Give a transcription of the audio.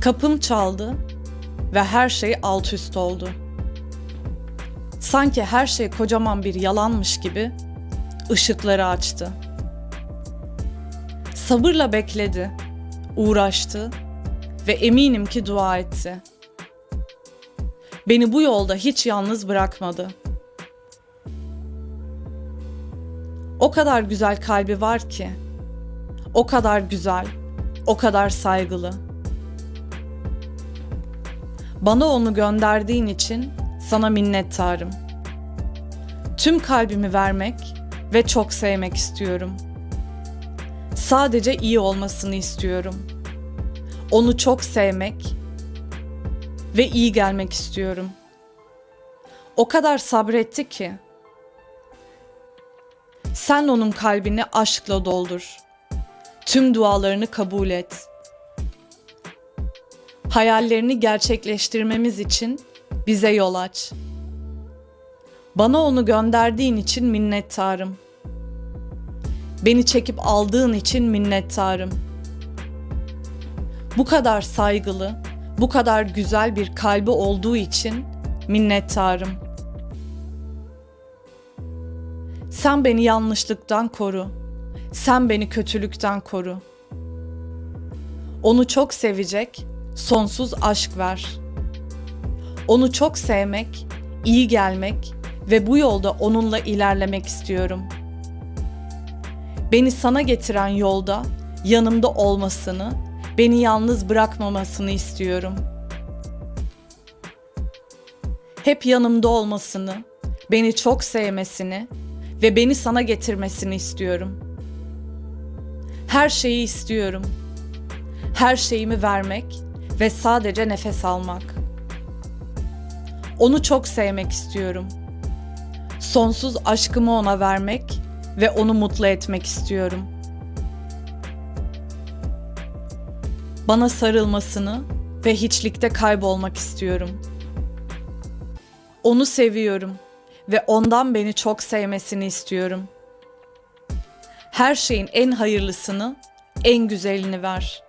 Kapım çaldı ve her şey alt üst oldu. Sanki her şey kocaman bir yalanmış gibi ışıkları açtı. Sabırla bekledi, uğraştı ve eminim ki dua etti. Beni bu yolda hiç yalnız bırakmadı. O kadar güzel kalbi var ki. O kadar güzel, o kadar saygılı. Bana onu gönderdiğin için sana minnettarım. Tüm kalbimi vermek ve çok sevmek istiyorum. Sadece iyi olmasını istiyorum. Onu çok sevmek ve iyi gelmek istiyorum. O kadar sabretti ki. Sen onun kalbini aşkla doldur. Tüm dualarını kabul et. Hayallerini gerçekleştirmemiz için bize yol aç. Bana onu gönderdiğin için minnettarım. Beni çekip aldığın için minnettarım. Bu kadar saygılı, bu kadar güzel bir kalbi olduğu için minnettarım. Sen beni yanlışlıktan koru. Sen beni kötülükten koru. Onu çok sevecek, sonsuz aşk ver. Onu çok sevmek, iyi gelmek ve bu yolda onunla ilerlemek istiyorum. Beni sana getiren yolda yanımda olmasını, beni yalnız bırakmamasını istiyorum. Hep yanımda olmasını, beni çok sevmesini ve beni sana getirmesini istiyorum. Her şeyi istiyorum. Her şeyimi vermek ve sadece nefes almak. Onu çok sevmek istiyorum. Sonsuz aşkımı ona vermek ve onu mutlu etmek istiyorum. Bana sarılmasını ve hiçlikte kaybolmak istiyorum. Onu seviyorum ve ondan beni çok sevmesini istiyorum. Her şeyin en hayırlısını, en güzelini ver.